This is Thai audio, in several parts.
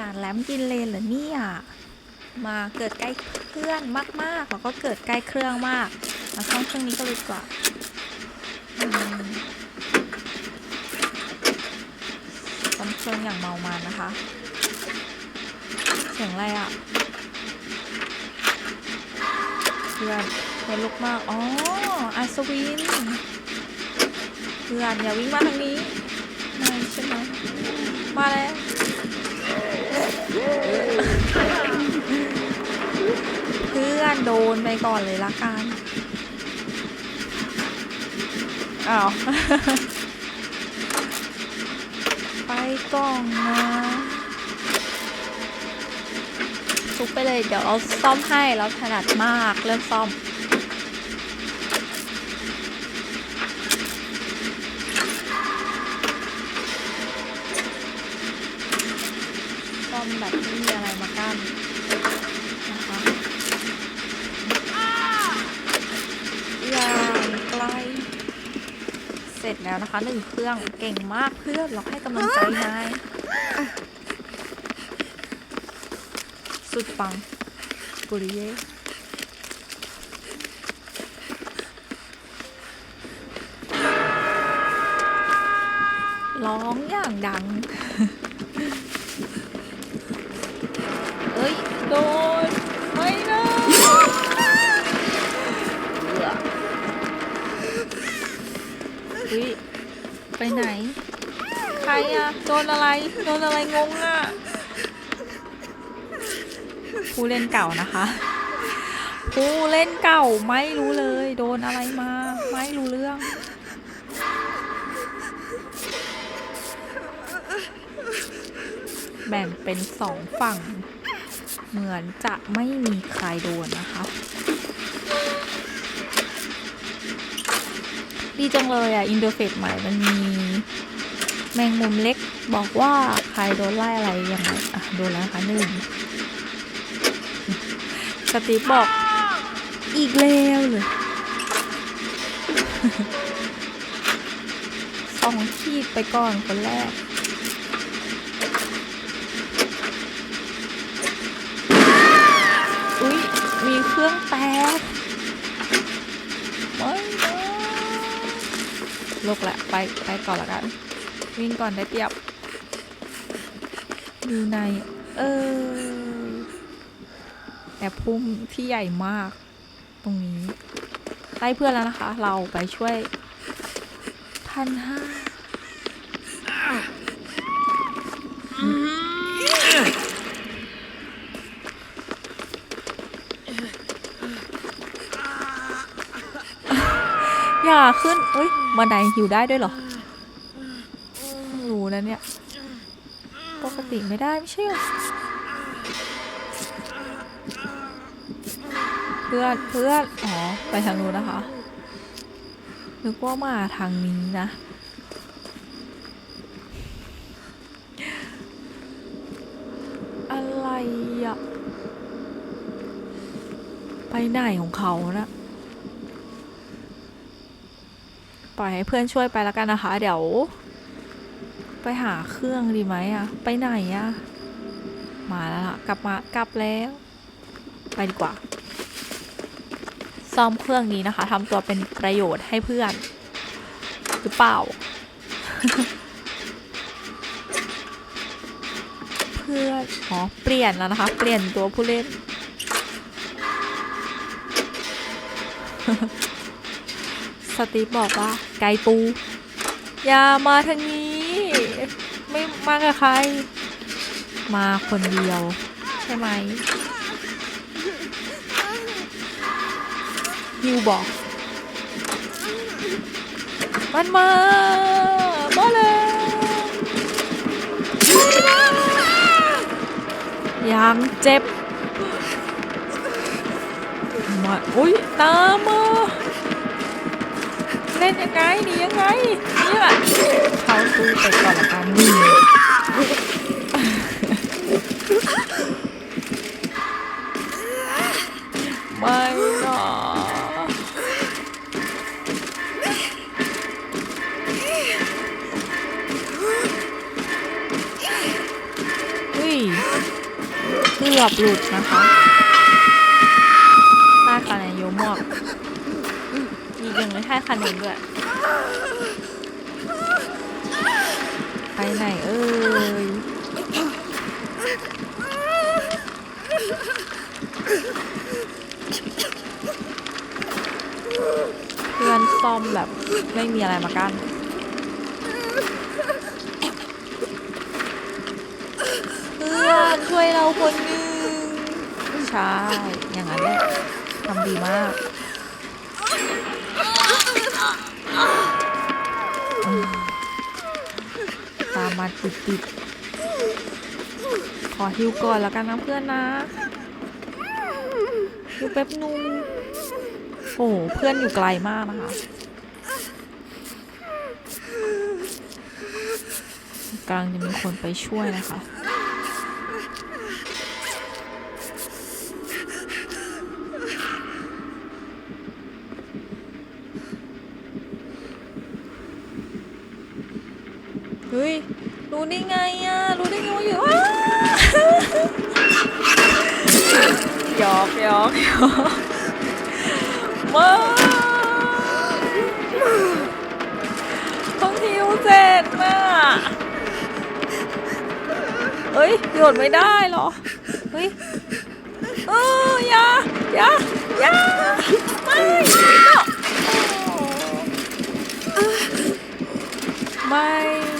การแลมกินเลนเหรอเนี่ยมาเกิดใกล้เพื่อนมากๆแล้วก็เกิดใกล้เครื่องมากมาซ่อมเครื่องนี้ก็เลยกว่าซ่อมเครื่องอย่างเมามันนะคะ เสียงอะไรอะเพื่อนเพื่อนลุกมาก อ๋ออัศวิน เพื่อนอย่าวิ่งมาทางนี้ไม่ใช่ไหมมาแล้ว เพื่อนโดนไปก่อนเลยละกันอ้าวไปกล่องนะทุบไปเลยเดี๋ยวเราซ่อมให้เราถนัดมากเรื่องซ่อม ซ่อมแบบไม่มีอะไรมา กันนะคะอย่างไกล เสร็จแล้วนะคะหนึ่งเครื่องเก่งมากเพื่อนเราให้กำลังใจนายสุดปังกุริเยร้องอย่างดัง อะโดนอะไรโดนอะไรงงอะผู้เล่นเก่านะคะผู้เล่นเก่าไม่รู้เลย โดนอะไรมาไม่รู้เรื่องแบ่งเป็นสองฝั่ง เหมือนจะไม่มีใครโดนนะคะ ดีจังเลยอะ อินเทอร์เฟซใหม่มันมี แมงมุมเล็กบอกว่าใครโดนไล่อะไรยังไงอะโดนแล้วนะคะหนึ่งสตีบอกอีกแล้วเลยสองขีดไปก่อนคนแรกอุ๊ยมีเครื่องแตกไม่นะลกแหละ ไป ไปก่อนละกัน วิ่งก่อนได้เปรียบอยู่ใน เออแอบพุ่มที่ใหญ่มาก ตรงนี้ไล่เพื่อนแล้วนะคะ เราไปช่วยพันห้าอย่าขึ้นเอ้ยบันไดอยู่ได้ด้วยเหรอ นะเนี่ย ปกติไม่ได้ไม่ใช่เหรอเพื่อนเพื่อนอ๋อ ไปทางนู้นนะคะ นึกว่ามาทางนี้นะ อะไรอะไปไหนของเขานะปล่อยให้เพื่อนช่วยไปแล้วกันนะคะ เดี๋ยว ไปหาเครื่องดีไหมอะไปไหนอะมาแล้วล่ะ กลับมากลับแล้ว ไปดีกว่า ซ่อมเครื่องนี้นะคะทำตัวเป็นประโยชน์ให้เพื่อน หรือเปล่า เพื่อนอ๋อเปลี่ยนแล้วนะคะ เปลี่ยนตัวผู้เล่น สตีฟบอกว่าไกลปู อย่ามาทางนี้ มากับใคร มาคนเดียว ใช่ไหมฮิวบอก มันมามาเลยยังเจ็บมาอุ้ยตามมาเล่นยังไงนียังไงเนี่ยเขาตู้ไปก่อนละกันนี่ ไม่หรออุ้ยเกือบหลุดนะคะได้คะแนนโยมอกอีกหนึ่งไม่ให้คะแนนด้วย ไปไหนเอ่ยเพื่อนซ่อมแบบไม่มีอะไรมากั้นเพื่อนช่วยเราคนหนึ่งใช่ อย่างนั้นแหละทำดีมาก มาติดติดขอฮิวก่อนแล้วกันนะเพื่อนนะฮิวแป๊บนึงโอ้โหเพื่อนอยู่ไกลมากนะคะกลางจะมีคนไปช่วยนะคะ รู้ได้ไงอะ รู้ได้ไงว่าอยู่อ้าหยอกหยอกหยอกมาต้องฮิวเสร็จน่ะเอ้ยโยนไม่ได้เหรอ เฮ้ยเอออย่าอย่าอย่าไม่ไม่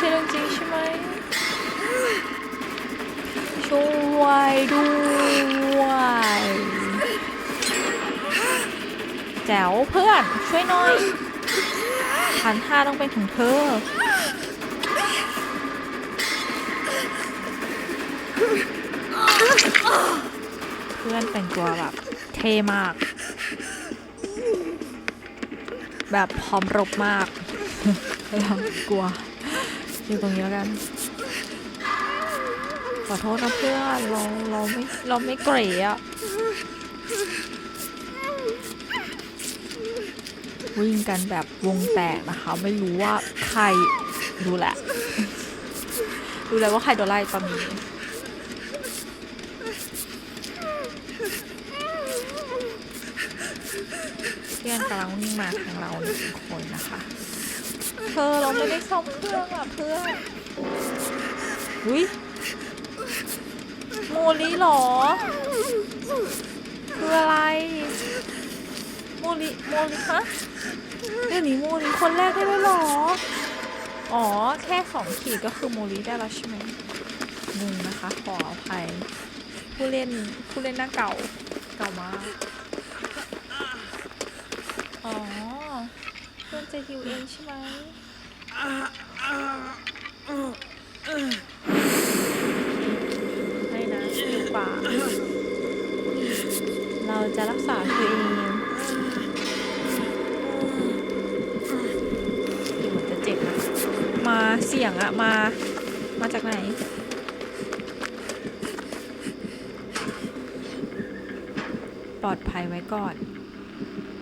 ช่เรื่องจริงใช่ไหมช่วยด้วยแจ๋วเพื่อนช่วยหน่อยพันห้าต้องเป็นของเธอเพื่อนแต่งตัวแบบเท่มาก แบบพร้อมรบมาก กลัว อยู่ตรงนี้แล้วกัน ขอโทษนะเพื่อนเราเราไม่เราไม่เกรอะวิ่งกันแบบวงแตกนะคะ ไม่รู้ว่าใครรู้แหละรู้แล้วว่าใครโดนไล่ตอนนี้เพื่อนกำลังวิ่งมาทางเราหนึ่งคนนะคะ เธอเราไม่ได้ซ่อมเครื่องอะเพื่อนอุ้ยโมลิหรอ คืออะไร โมลิโมลิฮะเดี๋ยวนี้โมลิคนแรกได้ด้วยหรอ อ๋อ แค่สองขีดก็คือโมลิได้แล้วใช่ไหมงงนะคะ ขออภัย ผู้เล่นผู้เล่นหน้าเก่าเก่ามาก อ๋อเพื่อนจะฮิวเองใช่ไหม ไม่นะดีกว่า เราจะรักษาตัวเองเหมือนจะเจ็บนะมาเสียงอะมา มาจากไหนปลอดภัยไว้ก่อน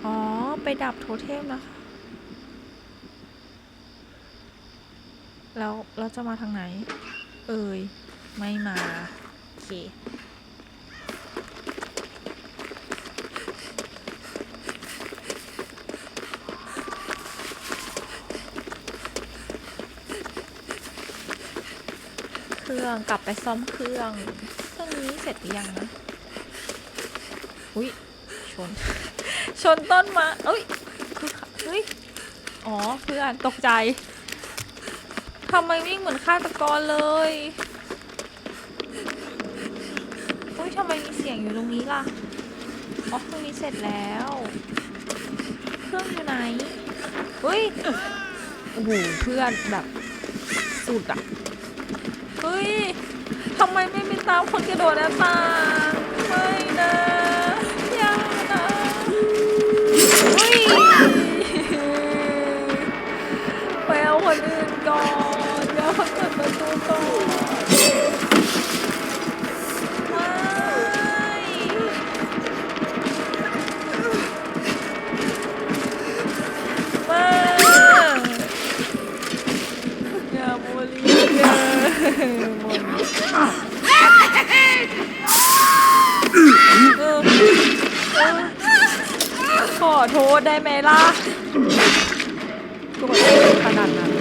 อ๋อ ไปดับโทเทมนะคะ แล้วเราจะมาทางไหน เอ่ย ไม่มา โอเค เครื่องกลับไปซ่อมเครื่อง เครื่องนี้เสร็จหรือยังนะ อุ้ยชน ชนต้นมาเอ้ยคือเฮ้ย อ๋อ เพื่อนตกใจ ทำไมวิ่งเหมือนฆาตกรเลยอุ้ยทำไมมีเสียงอยู่ตรงนี้ล่ะ อ๋อเครื่องนี้เสร็จแล้ว เครื่องอยู่ไหนอุ้ย โอ้โห เพื่อนแบบสุดอะเฮ้ย ทำไมไม่ไปตามคนกระโดดหน้าต่างไม่นะย่านะอุ้ย เขาอไม่ไอาไม่โทษได้ไหมล่ะโกรธขนาดนั้น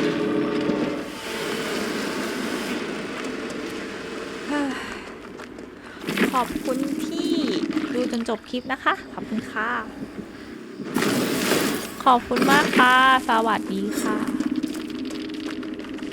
อบคุณที่ดูจนจบคลิปนะคะ ขอบคุณค่ะ ขอบคุณมากค่ะ สวัสดีค่ะ